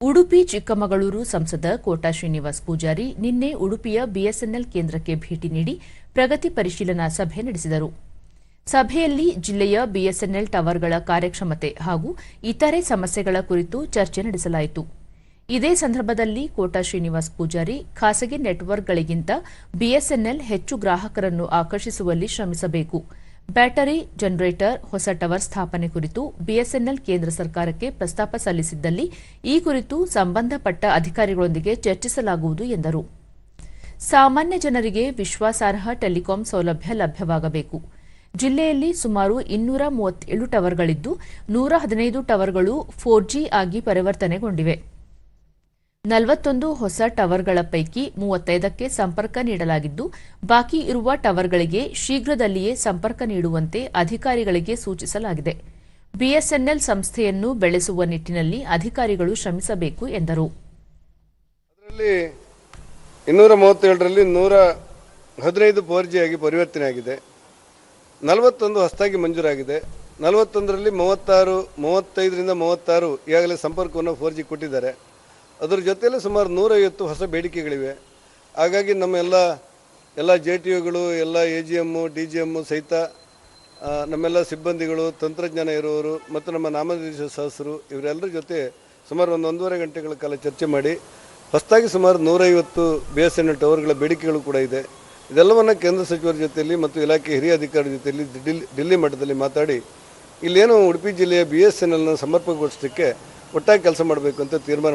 ಉಡುಪಿ ಚಿಕ್ಕಮಗಳೂರು ಸಂಸದ ಕೋಟಾ ಶ್ರೀನಿವಾಸ್ ಪೂಜಾರಿ ನಿನ್ನೆ ಉಡುಪಿಯ ಬಿಎಸ್ಎನ್ಎಲ್ ಕೇಂದ್ರಕ್ಕೆ ಭೇಟಿ ನೀಡಿ ಪ್ರಗತಿ ಪರಿಶೀಲನಾ ಸಭೆ ನಡೆಸಿದರು. ಸಭೆಯಲ್ಲಿ ಜಿಲ್ಲೆಯ ಬಿಎಸ್ಎನ್ಎಲ್ ಟವರ್ಗಳ ಕಾರ್ಯಕ್ಷಮತೆ ಹಾಗೂ ಇತರೆ ಸಮಸ್ಯೆಗಳ ಕುರಿತು ಚರ್ಚೆ ನಡೆಸಲಾಯಿತು. ಇದೇ ಸಂದರ್ಭದಲ್ಲಿ ಕೋಟಾ ಶ್ರೀನಿವಾಸ್ ಪೂಜಾರಿ ಖಾಸಗಿ ನೆಟ್ವರ್ಕ್ಗಳಿಗಿಂತ ಬಿಎಸ್ಎನ್ಎಲ್ ಹೆಚ್ಚು ಗ್ರಾಹಕರನ್ನು ಆಕರ್ಷಿಸುವಲ್ಲಿ ಶ್ರಮಿಸಬೇಕು. ಬ್ಯಾಟರಿ ಜನರೇಟರ್ ಹೊಸ ಟವರ್ ಸ್ಥಾಪನೆ ಕುರಿತು ಬಿಎಸ್ಎನ್ಎಲ್ ಕೇಂದ್ರ ಸರ್ಕಾರಕ್ಕೆ ಪ್ರಸ್ತಾಪ ಸಲ್ಲಿಸಿದ್ದಲ್ಲಿ ಈ ಕುರಿತು ಸಂಬಂಧಪಟ್ಟ ಅಧಿಕಾರಿಗಳೊಂದಿಗೆ ಚರ್ಚಿಸಲಾಗುವುದು ಎಂದರು. ಸಾಮಾನ್ಯ ಜನರಿಗೆ ವಿಶ್ವಾಸಾರ್ಹ ಟೆಲಿಕಾಂ ಸೌಲಭ್ಯ ಲಭ್ಯವಾಗಬೇಕು. ಜಿಲ್ಲೆಯಲ್ಲಿ ಸುಮಾರು ಇನ್ನೂರ ಮೂವತ್ತೇಳು ಟವರ್ಗಳಿದ್ದು ನೂರ ಹದಿನೈದು ಟವರ್ಗಳು ಫೋರ್ ಜಿ ಆಗಿ ಪರಿವರ್ತನೆಗೊಂಡಿವೆ. ನಲವತ್ತೊಂದು ಹೊಸ ಟವರ್ಗಳ ಪೈಕಿ ಮೂವತ್ತೈದಕ್ಕೆ ಸಂಪರ್ಕ ನೀಡಲಾಗಿದ್ದು, ಬಾಕಿ ಇರುವ ಟವರ್ಗಳಿಗೆ ಶೀಘ್ರದಲ್ಲಿಯೇ ಸಂಪರ್ಕ ನೀಡುವಂತೆ ಅಧಿಕಾರಿಗಳಿಗೆ ಸೂಚಿಸಲಾಗಿದೆ. ಬಿಎಸ್ಎನ್ಎಲ್ ಸಂಸ್ಥೆಯನ್ನು ಬೆಳೆಸುವ ನಿಟ್ಟಿನಲ್ಲಿ ಅಧಿಕಾರಿಗಳು ಶ್ರಮಿಸಬೇಕು ಎಂದರು. ಇನ್ನೂರ ಮೂವತ್ತೇಳರಲ್ಲಿ ನೂರ ಹದಿನೈದು ಫೋರ್ ಜಿಯಾಗಿ ಪರಿವರ್ತನೆ ಆಗಿದೆ. ನಲವತ್ತೊಂದು ಹೊಸದಾಗಿ ಮಂಜೂರಾಗಿದೆ. ನಲವತ್ತೊಂದರಲ್ಲಿ ಮೂವತ್ತಾರು, ಮೂವತ್ತೈದರಿಂದ ಮೂವತ್ತಾರು ಈಗಾಗಲೇ ಸಂಪರ್ಕವನ್ನು ಫೋರ್ ಜಿ ಕೊಟ್ಟಿದ್ದಾರೆ. ಅದರ ಜೊತೆಯಲ್ಲಿ ಸುಮಾರು ನೂರೈವತ್ತು ಹೊಸ ಬೇಡಿಕೆಗಳಿವೆ. ಹಾಗಾಗಿ ನಮ್ಮ ಎಲ್ಲ ಎಲ್ಲ ಜೆ ಟಿ ಯುಗಳು ಎಲ್ಲ A G M D G M ಸಹಿತ ನಮ್ಮೆಲ್ಲ ಸಿಬ್ಬಂದಿಗಳು, ತಂತ್ರಜ್ಞಾನ ಇರುವವರು ಮತ್ತು ನಮ್ಮ ನಾಮನಿರ್ದೇಶ ಸದಸ್ಯರು ಇವರೆಲ್ಲರ ಜೊತೆ ಸುಮಾರು ಒಂದು ಒಂದೂವರೆ ಗಂಟೆಗಳ ಕಾಲ ಚರ್ಚೆ ಮಾಡಿ ಹೊಸದಾಗಿ ಸುಮಾರು ನೂರೈವತ್ತು ಬಿ ಎಸ್ ಎನ್ ಎಲ್ ಟವರ್ಗಳ ಬೇಡಿಕೆಗಳು ಕೂಡ ಇದೆ. ಇದೆಲ್ಲವನ್ನು ಕೇಂದ್ರ ಸಚಿವರ ಜೊತೆಯಲ್ಲಿ ಮತ್ತು ಇಲಾಖೆ ಹಿರಿಯ ಅಧಿಕಾರಿ ಜೊತೆಯಲ್ಲಿ ಡಿಲ್ಲಿ ಡಿಲ್ಲಿ ಮಟ್ಟದಲ್ಲಿ ಮಾತಾಡಿ ಇಲ್ಲೇನು ಉಡುಪಿ ಜಿಲ್ಲೆಯ ಬಿ ಎಸ್ ಎನ್ ಎಲ್ನ ಸಮರ್ಪಕಗೊಳಿಸಲಿಕ್ಕೆ ಒಟ್ಟಾಗಿ ಕೆಲಸ ಮಾಡಬೇಕು ಅಂತ ತೀರ್ಮಾನ